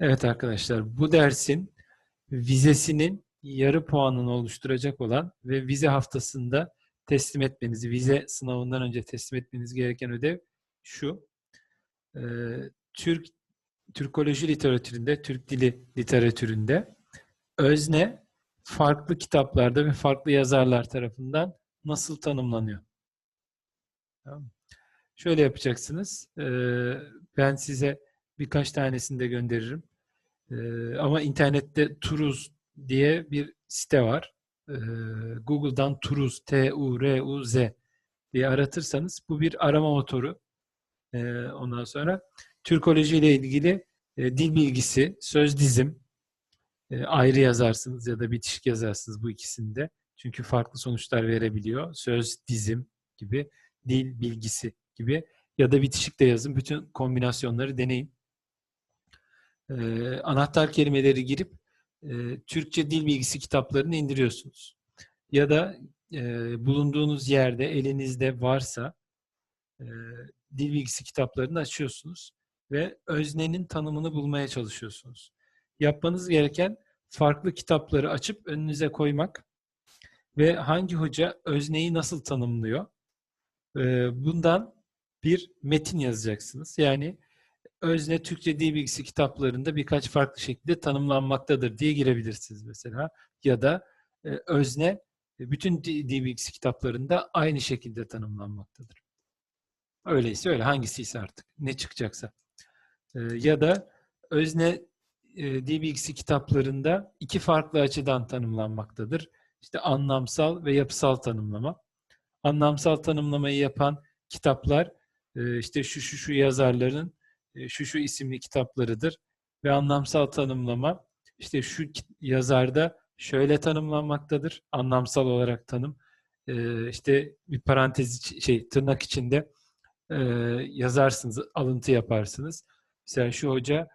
Evet arkadaşlar, bu dersin vizesinin yarı puanını oluşturacak olan ve vize haftasında teslim etmenizi, vize sınavından önce teslim etmeniz gereken ödev şu. Ee, Türk Türkoloji literatüründe, Türk dili literatüründe özne farklı kitaplarda ve farklı yazarlar tarafından nasıl tanımlanıyor? Tamam? Şöyle yapacaksınız. Ee, ben size birkaç tanesini de gönderirim. Ee, ama internette Turuz diye bir site var. Ee, Google'dan Turuz, T-U-R-U-Z diye aratırsanız bu bir arama motoru. Ee, ondan sonra Türkoloji ile ilgili e, dil bilgisi, söz dizim e, ayrı yazarsınız ya da bitişik yazarsınız bu ikisinde. Çünkü farklı sonuçlar verebiliyor. Söz, dizim gibi, dil bilgisi gibi ya da bitişik de yazın. Bütün kombinasyonları deneyin. Ee, anahtar kelimeleri girip e, Türkçe dil bilgisi kitaplarını indiriyorsunuz. Ya da e, bulunduğunuz yerde elinizde varsa e, dil bilgisi kitaplarını açıyorsunuz ve öznenin tanımını bulmaya çalışıyorsunuz. Yapmanız gereken farklı kitapları açıp önünüze koymak ve hangi hoca özneyi nasıl tanımlıyor? E, bundan bir metin yazacaksınız. Yani özne Türkçe dil bilgisi kitaplarında birkaç farklı şekilde tanımlanmaktadır diye girebilirsiniz mesela. Ya da e, özne e, bütün dil bilgisi kitaplarında aynı şekilde tanımlanmaktadır. Öyleyse öyle hangisiyse artık ne çıkacaksa. E, ya da özne e, dil bilgisi kitaplarında iki farklı açıdan tanımlanmaktadır. İşte anlamsal ve yapısal tanımlama. Anlamsal tanımlamayı yapan kitaplar e, işte şu şu şu yazarların şu şu isimli kitaplarıdır ve anlamsal tanımlama işte şu yazarda şöyle tanımlanmaktadır. Anlamsal olarak tanım. E, işte bir parantez şey tırnak içinde e, yazarsınız, alıntı yaparsınız. Mesela şu hoca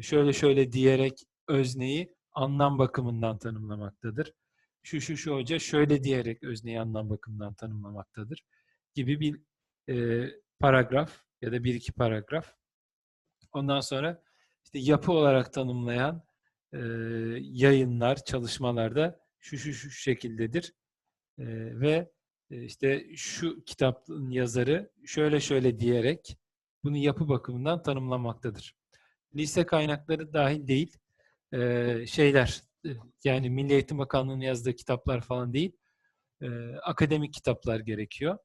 şöyle şöyle diyerek özneyi anlam bakımından tanımlamaktadır. Şu şu şu hoca şöyle diyerek özneyi anlam bakımından tanımlamaktadır gibi bir e, paragraf ya da bir iki paragraf Ondan sonra işte yapı olarak tanımlayan e, yayınlar, çalışmalarda şu şu şu şekildedir. E, ve işte şu kitabın yazarı şöyle şöyle diyerek bunu yapı bakımından tanımlamaktadır. Lise kaynakları dahil değil. E, şeyler yani Milli Eğitim Bakanlığı'nın yazdığı kitaplar falan değil. E, akademik kitaplar gerekiyor.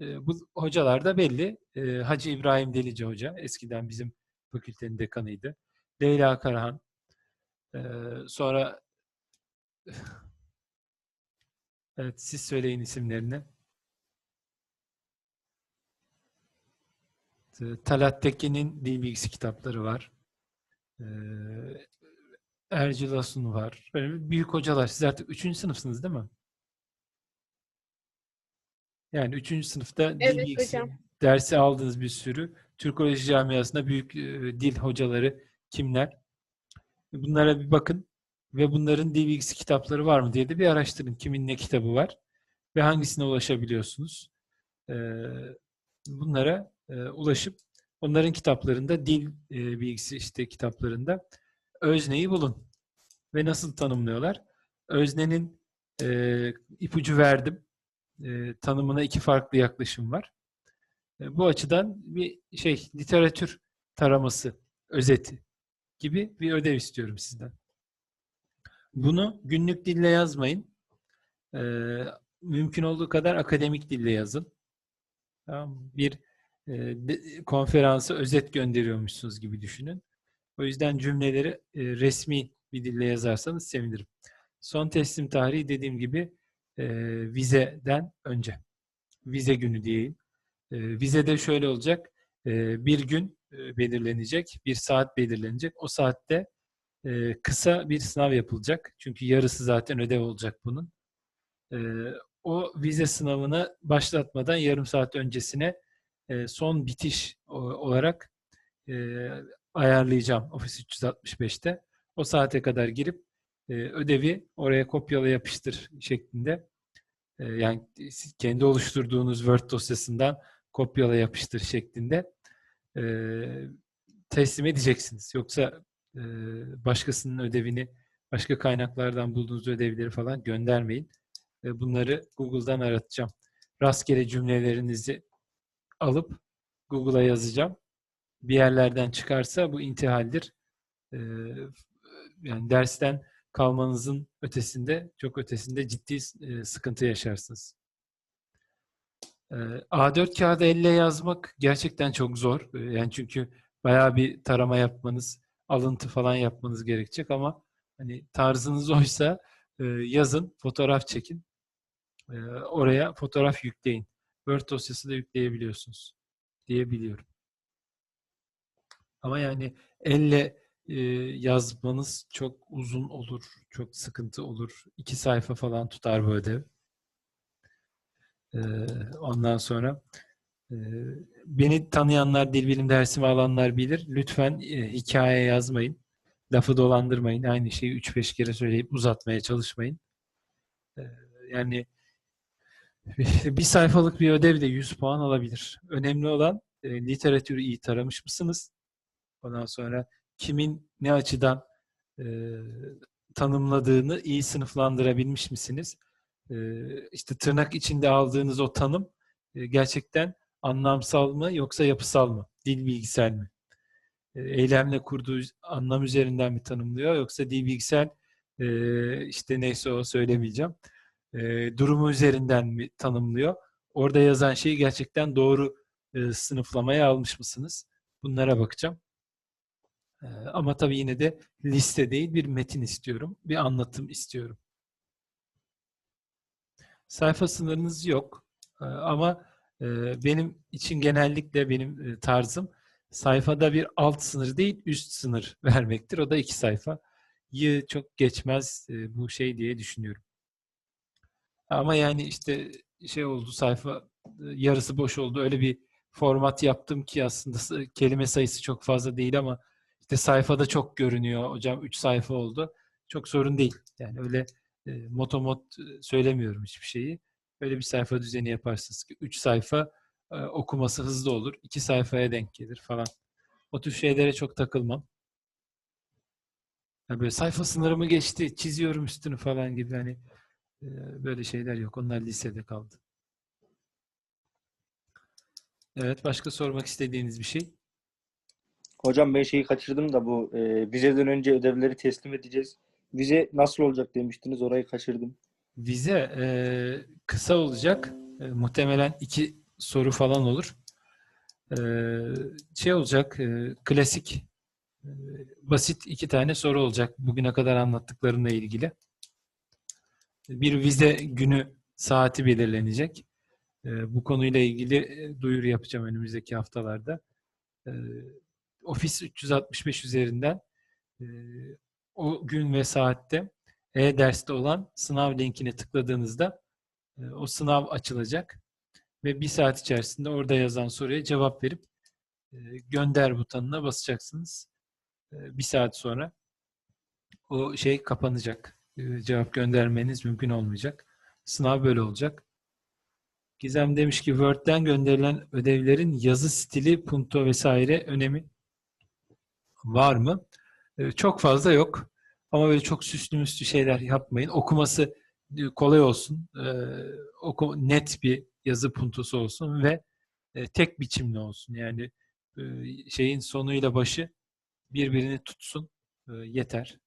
E, bu hocalar da belli. E, Hacı İbrahim Delici Hoca eskiden bizim fakültenin dekanıydı. Leyla Karahan. Ee, sonra evet siz söyleyin isimlerini. Talat Tekin'in dil bilgisi kitapları var. Ee, Ercil Asun var. Böyle büyük hocalar. Siz artık üçüncü sınıfsınız değil mi? Yani üçüncü sınıfta evet, dil bilgisi hocam. dersi aldığınız bir sürü Türkoloji camiasında büyük e, dil hocaları kimler? Bunlara bir bakın ve bunların dil bilgisi kitapları var mı diye de bir araştırın. Kimin ne kitabı var ve hangisine ulaşabiliyorsunuz. E, bunlara e, ulaşıp onların kitaplarında dil bilgisi işte kitaplarında özneyi bulun ve nasıl tanımlıyorlar. Öznenin e, ipucu verdim. E, tanımına iki farklı yaklaşım var. E, bu açıdan bir şey literatür taraması, özeti gibi bir ödev istiyorum sizden. Bunu günlük dille yazmayın. Ee, mümkün olduğu kadar akademik dille yazın. Tamam, bir e, de, konferansa özet gönderiyormuşsunuz gibi düşünün. O yüzden cümleleri e, resmi bir dille yazarsanız sevinirim. Son teslim tarihi dediğim gibi e, vizeden önce. Vize günü diyeyim. E, vizede şöyle olacak. E, bir gün e, belirlenecek, bir saat belirlenecek. O saatte e, kısa bir sınav yapılacak. Çünkü yarısı zaten ödev olacak bunun. E, o vize sınavını başlatmadan yarım saat öncesine e, son bitiş olarak e, ayarlayacağım Office 365'te. O saate kadar girip e, ödevi oraya kopyala yapıştır şeklinde e, yani kendi oluşturduğunuz Word dosyasından kopyala yapıştır şeklinde e, teslim edeceksiniz. Yoksa e, başkasının ödevini, başka kaynaklardan bulduğunuz ödevleri falan göndermeyin. E, bunları Google'dan aratacağım. Rastgele cümlelerinizi alıp Google'a yazacağım. Bir yerlerden çıkarsa bu intihaldir. E, yani dersten kalmanızın ötesinde, çok ötesinde ciddi e, sıkıntı yaşarsınız. E, A4 kağıda elle yazmak gerçekten çok zor. E, yani çünkü bayağı bir tarama yapmanız, alıntı falan yapmanız gerekecek ama hani tarzınız oysa e, yazın, fotoğraf çekin. E, oraya fotoğraf yükleyin. Word dosyası da yükleyebiliyorsunuz diye biliyorum. Ama yani elle e, yazmanız çok uzun olur, çok sıkıntı olur. İki sayfa falan tutar bu ödev. Ondan sonra beni tanıyanlar, dil bilim dersimi alanlar bilir. Lütfen hikaye yazmayın. Lafı dolandırmayın. Aynı şeyi 3-5 kere söyleyip uzatmaya çalışmayın. Yani bir sayfalık bir ödev de 100 puan alabilir. Önemli olan literatürü iyi taramış mısınız? Ondan sonra kimin ne açıdan e, tanımladığını iyi sınıflandırabilmiş misiniz? İşte tırnak içinde aldığınız o tanım gerçekten anlamsal mı yoksa yapısal mı? Dil bilgisel mi? Eylemle kurduğu anlam üzerinden mi tanımlıyor yoksa dil bilgisel işte neyse o söylemeyeceğim. Durumu üzerinden mi tanımlıyor? Orada yazan şeyi gerçekten doğru sınıflamaya almış mısınız? Bunlara bakacağım. Ama tabii yine de liste değil bir metin istiyorum. Bir anlatım istiyorum. Sayfa sınırınız yok. E, ama e, benim için genellikle benim e, tarzım sayfada bir alt sınır değil üst sınır vermektir. O da iki sayfa. Yı çok geçmez e, bu şey diye düşünüyorum. Ama yani işte şey oldu sayfa yarısı boş oldu. Öyle bir format yaptım ki aslında kelime sayısı çok fazla değil ama işte sayfada çok görünüyor. Hocam 3 sayfa oldu. Çok sorun değil. Yani öyle motomot söylemiyorum hiçbir şeyi. Öyle bir sayfa düzeni yaparsınız ki 3 sayfa e, okuması hızlı olur. 2 sayfaya denk gelir falan. O tür şeylere çok takılmam. Yani böyle sayfa sınırımı geçti, çiziyorum üstünü falan gibi hani e, böyle şeyler yok. Onlar lisede kaldı. Evet, başka sormak istediğiniz bir şey? Hocam ben şeyi kaçırdım da bu e, vizeden önce ödevleri teslim edeceğiz. Vize nasıl olacak demiştiniz orayı kaçırdım. Vize e, kısa olacak. E, muhtemelen iki soru falan olur. E, şey olacak, e, klasik e, basit iki tane soru olacak bugüne kadar anlattıklarımla ilgili. Bir vize günü saati belirlenecek. E, bu konuyla ilgili e, duyuru yapacağım önümüzdeki haftalarda. E, Office 365 üzerinden o gün ve saatte e-derste olan sınav linkine tıkladığınızda e, o sınav açılacak ve bir saat içerisinde orada yazan soruya cevap verip e, gönder butonuna basacaksınız. E, bir saat sonra o şey kapanacak. Cevap göndermeniz mümkün olmayacak. Sınav böyle olacak. Gizem demiş ki Word'den gönderilen ödevlerin yazı stili, punto vesaire önemi var mı? Ee, çok fazla yok. Ama böyle çok süslü müslü şeyler yapmayın. Okuması e, kolay olsun. Ee, oku, net bir yazı puntosu olsun ve e, tek biçimli olsun. Yani e, şeyin sonuyla başı birbirini tutsun. yeter.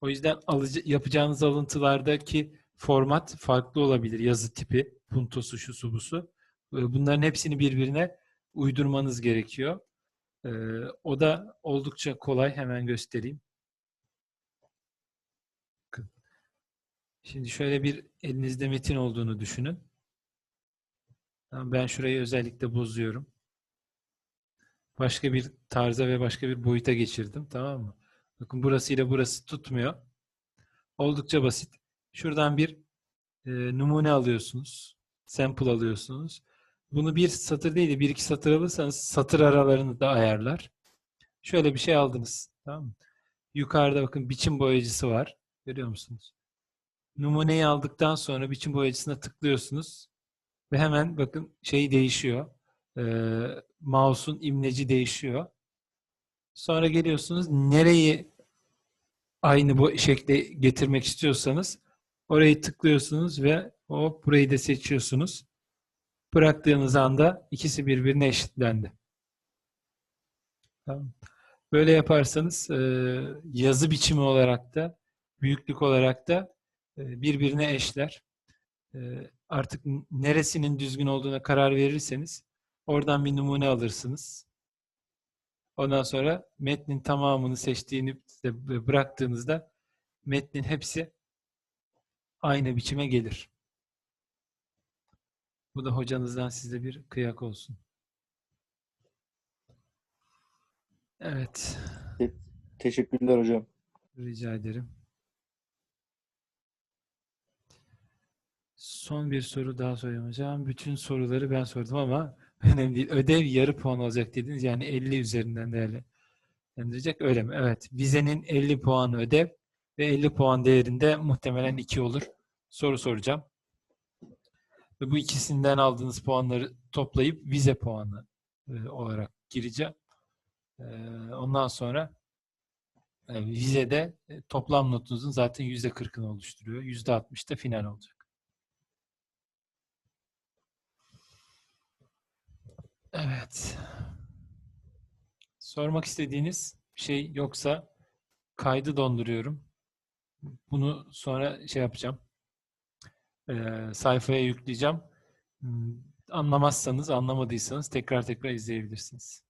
O yüzden alıcı, yapacağınız alıntılardaki format farklı olabilir. Yazı tipi, puntosu, şusu, busu. Bunların hepsini birbirine uydurmanız gerekiyor. Ee, o da oldukça kolay. Hemen göstereyim. Şimdi şöyle bir elinizde metin olduğunu düşünün. Ben şurayı özellikle bozuyorum. Başka bir tarza ve başka bir boyuta geçirdim. Tamam mı? Bakın burası ile burası tutmuyor. Oldukça basit. Şuradan bir e, numune alıyorsunuz. Sample alıyorsunuz. Bunu bir satır değil de bir iki satır alırsanız satır aralarını da ayarlar. Şöyle bir şey aldınız. Tamam mı? Yukarıda bakın biçim boyacısı var. Görüyor musunuz? Numuneyi aldıktan sonra biçim boyacısına tıklıyorsunuz. Ve hemen bakın şey değişiyor. Ee, mouse'un imleci değişiyor. Sonra geliyorsunuz nereyi aynı bu şekle getirmek istiyorsanız orayı tıklıyorsunuz ve hop burayı da seçiyorsunuz. Bıraktığınız anda ikisi birbirine eşitlendi. Tamam. Böyle yaparsanız e, yazı biçimi olarak da büyüklük olarak da e, birbirine eşler. E, Artık neresinin düzgün olduğuna karar verirseniz oradan bir numune alırsınız. Ondan sonra metnin tamamını seçtiğini bıraktığınızda metnin hepsi aynı biçime gelir. Bu da hocanızdan size bir kıyak olsun. Evet, Teşekkürler hocam. rica ederim. Son bir soru daha sorayım hocam. Bütün soruları ben sordum ama önemli değil. Ödev yarı puan olacak dediniz. Yani 50 üzerinden değerlendirecek. Öyle mi? Evet. Vizenin 50 puanı ödev ve 50 puan değerinde muhtemelen 2 olur. Soru soracağım. Ve bu ikisinden aldığınız puanları toplayıp vize puanı e, olarak gireceğim. E, ondan sonra e, vizede e, toplam notunuzun zaten %40'ını oluşturuyor. %60 da final olacak. Evet. Sormak istediğiniz şey yoksa kaydı donduruyorum. Bunu sonra şey yapacağım. Ee, sayfaya yükleyeceğim. Hmm, Anlamazsanız, anlamadıysanız tekrar tekrar izleyebilirsiniz.